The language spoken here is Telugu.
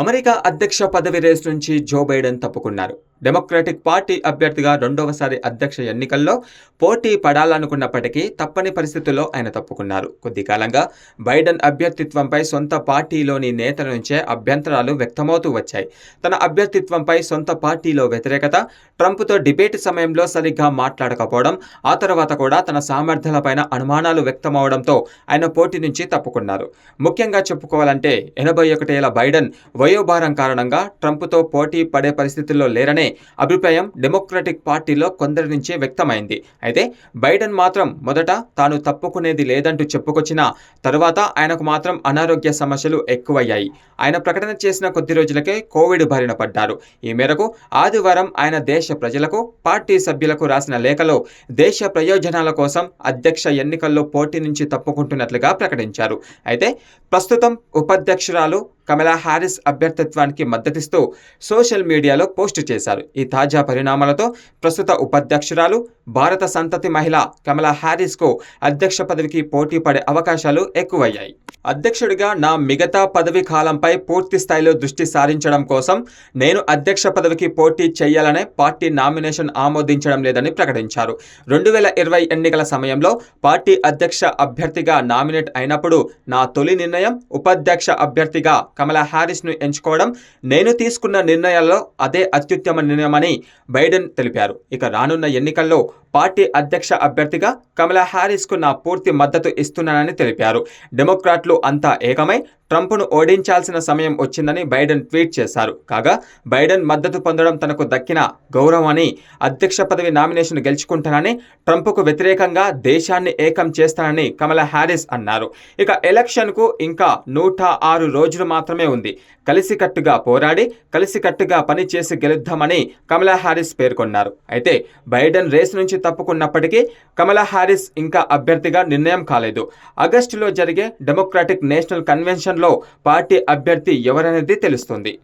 అమెరికా అధ్యక్ష పదవి రేసు నుంచి జో బైడెన్ తప్పుకున్నారు. డెమోక్రటిక్ పార్టీ అభ్యర్థిగా రెండవసారి అధ్యక్ష ఎన్నికల్లో పోటీ పడాలనుకున్నప్పటికీ తప్పని పరిస్థితుల్లో ఆయన తప్పుకున్నారు. కొద్ది కాలంగా బైడెన్ అభ్యర్థిత్వంపై సొంత పార్టీలోని నేతల నుంచే అభ్యంతరాలు వ్యక్తమవుతూ వచ్చాయి. తన అభ్యర్థిత్వంపై సొంత పార్టీలో వ్యతిరేకత ట్రంప్తో డిబేట్ సమయంలో సరిగ్గా మాట్లాడకపోవడం ఆ తర్వాత కూడా తన సామర్థ్యాలపైన అనుమానాలు వ్యక్తమవడంతో ఆయన పోటీ నుంచి తప్పుకున్నారు. ముఖ్యంగా చెప్పుకోవాలంటే ఎనభై ఒకటేళ్ళ బైడెన్ వయోభారం కారణంగా ట్రంప్తో పోటీ పడే పరిస్థితుల్లో లేరనే అభిప్రాయం డెమోక్రటిక్ పార్టీలో కొందరి నుంచే వ్యక్తమైంది. అయితే బైడెన్ మాత్రం మొదట తాను తప్పుకునేది లేదంటూ చెప్పుకొచ్చిన తరువాత ఆయనకు మాత్రం అనారోగ్య సమస్యలు ఎక్కువయ్యాయి. ఆయన ప్రకటన చేసిన కొద్ది రోజులకే కోవిడ్ బారిన పడ్డారు. ఈ మేరకు ఆదివారం ఆయన దేశ ప్రజలకు పార్టీ సభ్యులకు రాసిన లేఖలో దేశ ప్రయోజనాల కోసం అధ్యక్ష ఎన్నికల్లో పోటీ నుంచి తప్పుకుంటున్నట్లుగా ప్రకటించారు. అయితే ప్రస్తుతం ఉపాధ్యక్షురాలు కమలా హారిస్ అభ్యర్థిత్వానికి మద్దతిస్తూ సోషల్ మీడియాలో పోస్టు చేశారు. ఈ తాజా పరిణామాలతో ప్రస్తుత ఉపాధ్యక్షురాలు భారత సంతతి మహిళ కమలా హ్యారిస్కు అధ్యక్ష పదవికి పోటీ పడే అవకాశాలు ఎక్కువయ్యాయి. అధ్యక్షుడిగా నా మిగతా పదవి కాలంపై పూర్తి స్థాయిలో దృష్టి సారించడం కోసం నేను అధ్యక్ష పదవికి పోటీ చేయాలనే పార్టీ నామినేషన్ ఆమోదించడం లేదని ప్రకటించారు. రెండు వేల ఇరవై ఎన్నికల సమయంలో పార్టీ అధ్యక్ష అభ్యర్థిగా నామినేట్ అయినప్పుడు నా తొలి నిర్ణయం ఉపాధ్యక్ష అభ్యర్థిగా కమలా హ్యారిస్ను ఎంచుకోవడం నేను తీసుకున్న నిర్ణయాల్లో అదే అత్యుత్తమ నిర్ణయమని బైడెన్ తెలిపారు. ఇక రానున్న ఎన్నికల్లో పార్టీ అధ్యక్ష అభ్యర్థిగా కమలా హ్యారిస్కు నా పూర్తి మద్దతు ఇస్తున్నానని తెలిపారు. డెమోక్రాట్లు అంతా ఏకమై ట్రంప్ను ఓడించాల్సిన సమయం వచ్చిందని బైడెన్ ట్వీట్ చేశారు. కాగా బైడెన్ మద్దతు పొందడం తనకు దక్కిన గౌరవమని అధ్యక్ష పదవి నామినేషన్ గెలుచుకుంటానని ట్రంప్కు వ్యతిరేకంగా దేశాన్ని ఏకం చేస్తానని కమలా హ్యారిస్ అన్నారు. ఇక ఎలక్షన్కు ఇంకా నూట ఆరు రోజులు మాత్రమే ఉంది. కలిసికట్టుగా పోరాడి కలిసికట్టుగా పనిచేసి గెలుద్దామని కమలా హ్యారిస్ పేర్కొన్నారు. అయితే బైడెన్ రేస్ నుంచి తప్పుకున్నప్పటికీ కమలా హారిస్ ఇంకా అభ్యర్థిగా నిర్ణయం కాలేదు. ఆగస్టులో జరిగే డెమోక్రాటిక్ నేషనల్ కన్వెన్షన్లో పార్టీ అభ్యర్థి ఎవరనేది తెలుస్తుంది.